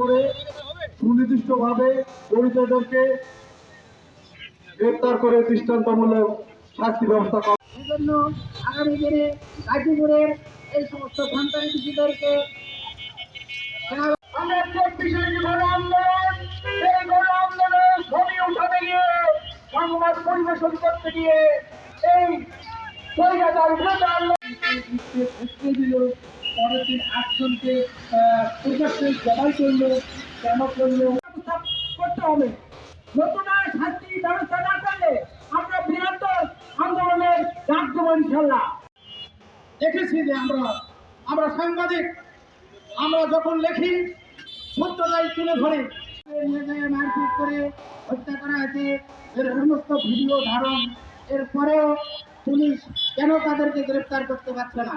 করে সুনির্দিষ্টভাবে জড়িতদেরকে গ্রেপ্তার করে দৃষ্টান্তমূলক শাস্তি ব্যবস্থা করা সেজন্য আগামী দিনে গাজীপুরের এই সমস্ত সন্তানীদেরকে আমরা চব্বিশের যে গণ আন্দোলন সেই গণ আন্দোলনের ছবি উঠাতে গিয়ে সংবাদ পরিবেশন করতে গিয়ে এই স্বৈরাচার বিরোধী আন্দোলন দিল পরের দিন আটজনকে প্রকাশ্যে জবাই করল কেন করল। করতে হবে। নতুন আর শাস্তি ব্যবস্থা না করলে আমরা বৃহত্তর আন্দোলনের ডাক দেবো ইনশাল্লাহ দেখেছি যে আমরা আমরা সাংবাদিক, আমরা যখন লেখি, সত্যতাই তুলে ধরি। মারপিট করে হত্যা করা হয়েছে। এর সমস্ত ভিডিও ধারণ। এরপরেও পুলিশ কেন তাদেরকে গ্রেফতার করতে পারছে না?